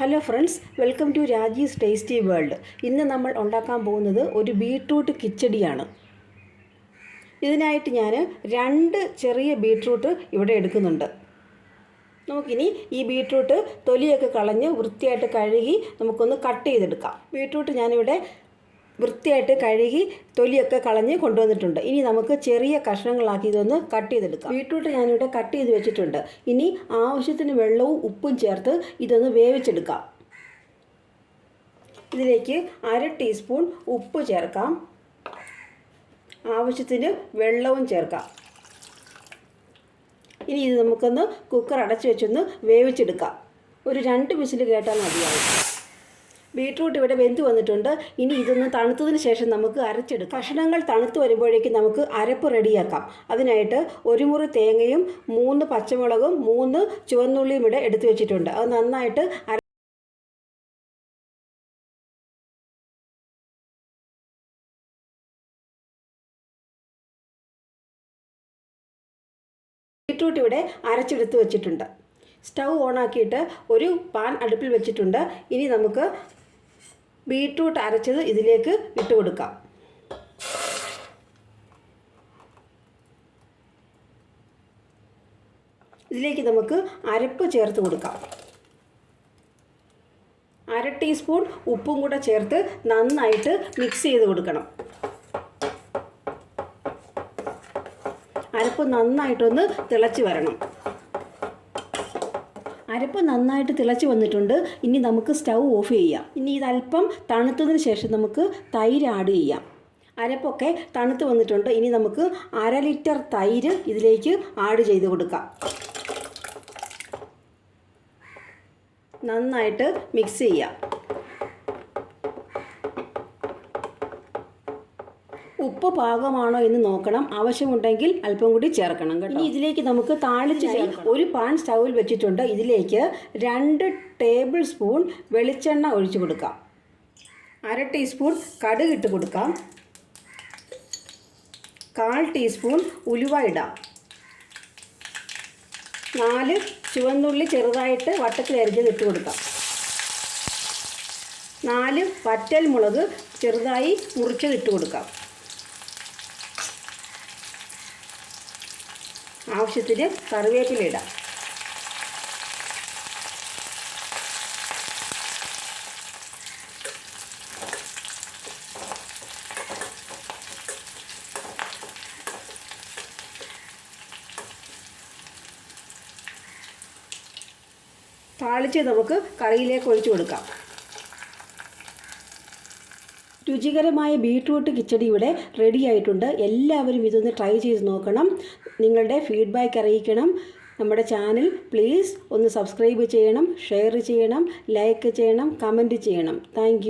Hello friends welcome to Raji's tasty world. ഇന്ന് നമ്മൾ ഉണ്ടാക്കാൻ പോകുന്നത് ഒരു ബീട്രൂട്ട് കിച്ചടിയാണ്. ഇതിനായിട്ട് ഞാൻ രണ്ട് ചെറിയ ബീട്രൂട്ട് ഇവിടെ എടുക്കുന്നുണ്ട്. നമുക്കിനി ഈ ബീട്രൂട്ട് തൊലിയൊക്കെ കളഞ്ഞ് വൃത്തിയായിട്ട് കഴുകി നമുക്കൊന്ന് കട്ട് ചെയ്തെടുക്കാം. ബീട്രൂട്ട് ഞാനിവിടെ വൃത്തിയായിട്ട് കഴുകി തൊലിയൊക്കെ കളഞ്ഞ് കൊണ്ടുവന്നിട്ടുണ്ട്. ഇനി നമുക്ക് ചെറിയ കഷ്ണങ്ങളാക്കി ഇതൊന്ന് കട്ട് ചെയ്തെടുക്കാം. ബീട്രൂട്ട് ഞാനിവിടെ കട്ട് ചെയ്ത് വെച്ചിട്ടുണ്ട്. ഇനി ആവശ്യത്തിന് വെള്ളവും ഉപ്പും ചേർത്ത് ഇതൊന്ന് വേവിച്ചെടുക്കാം. ഇതിലേക്ക് അര ടീസ്പൂൺ ഉപ്പ് ചേർക്കാം. ആവശ്യത്തിന് വെള്ളവും ചേർക്കാം. ഇനി ഇത് നമുക്കൊന്ന് കുക്കർ അടച്ചു വെച്ചൊന്ന് വേവിച്ചെടുക്കാം. ഒരു രണ്ട് വിസിൽ കേട്ടാൽ മതിയാവും. ബീട്രൂട്ട് ഇവിടെ വെന്ത് വന്നിട്ടുണ്ട്. ഇനി ഇതൊന്ന് തണുത്തതിന് ശേഷം നമുക്ക് അരച്ചെടുക്കാം. കഷ്ണങ്ങൾ തണുത്ത് വരുമ്പോഴേക്കും നമുക്ക് അരപ്പ് റെഡിയാക്കാം. അതിനായിട്ട് ഒരു മുറി തേങ്ങയും മൂന്ന് പച്ചമുളകും മൂന്ന് ചുവന്നുള്ളിയും ഇവിടെ എടുത്തു വെച്ചിട്ടുണ്ട്. അത് നന്നായിട്ട് ബീട്രൂട്ട് ഇവിടെ അരച്ചെടുത്ത് വെച്ചിട്ടുണ്ട്. സ്റ്റൗ ഓണാക്കിയിട്ട് ഒരു പാൻ അടുപ്പിൽ വെച്ചിട്ടുണ്ട്. ഇനി നമുക്ക് ബീട്രൂട്ട് അരച്ചത് ഇതിലേക്ക് ഇട്ട് കൊടുക്കാം. ഇതിലേക്ക് നമുക്ക് അരപ്പ് ചേർത്ത് കൊടുക്കാം. അര ടീസ്പൂൺ ഉപ്പും കൂടെ ചേർത്ത് നന്നായിട്ട് മിക്സ് ചെയ്ത് കൊടുക്കണം. അരപ്പ് നന്നായിട്ടൊന്ന് തിളച്ച് വരണം. അരപ്പ് നന്നായിട്ട് തിളച്ച് വന്നിട്ടുണ്ട്. ഇനി നമുക്ക് സ്റ്റൗ ഓഫ് ചെയ്യാം. ഇനി ഇത് അല്പം തണുത്തതിന് ശേഷം നമുക്ക് തൈര് ആഡ് ചെയ്യാം. അരപ്പൊക്കെ തണുത്ത് വന്നിട്ടുണ്ട്. ഇനി നമുക്ക് അര ലിറ്റർ തൈര് ഇതിലേക്ക് ആഡ് ചെയ്ത് കൊടുക്കാം. നന്നായിട്ട് മിക്സ് ചെയ്യാം. ഉപ്പ് പാകമാണോ എന്ന് നോക്കണം. ആവശ്യമുണ്ടെങ്കിൽ അല്പം കൂടി ചേർക്കണം കേട്ടോ. ഇനി ഇതിലേക്ക് നമുക്ക് താളിച്ച് ഒരു പാൻ സ്റ്റൗവിൽ വെച്ചിട്ടുണ്ട്. ഇതിലേക്ക് രണ്ട് ടേബിൾ സ്പൂൺ വെളിച്ചെണ്ണ ഒഴിച്ചു കൊടുക്കാം. അര ടീസ്പൂൺ കടുക് ഇട്ട് കൊടുക്കാം. കാൽ ടീസ്പൂൺ ഉലുവ ഇടാം. നാല് ചുവന്നുള്ളി ചെറുതായിട്ട് വട്ടത്തിൽ അരിഞ്ഞത് ഇട്ട് കൊടുക്കാം. നാല് വറ്റൽ മുളക് ചെറുതായി മുറിച്ചത് ഇട്ട് കൊടുക്കാം. ആവശ്യത്തിന് കറിവേപ്പില ഇടാം. താളിച്ച് നമുക്ക് കറിയിലേക്ക് ഒഴിച്ചു കൊടുക്കാം. രുചികരമായ ബീട്രൂട്ട് കിച്ചടി ഇവിടെ റെഡി ആയിട്ടുണ്ട്. എല്ലാവരും ഇതൊന്ന് ട്രൈ ചെയ്ത് നോക്കണം. നിങ്ങളുടെ ഫീഡ്ബാക്ക് അറിയിക്കണം. നമ്മുടെ ചാനൽ പ്ലീസ് ഒന്ന് സബ്സ്ക്രൈബ് ചെയ്യണം ഷെയർ ചെയ്യണം ലൈക്ക് ചെയ്യണം കമന്റ് ചെയ്യണം. താങ്ക്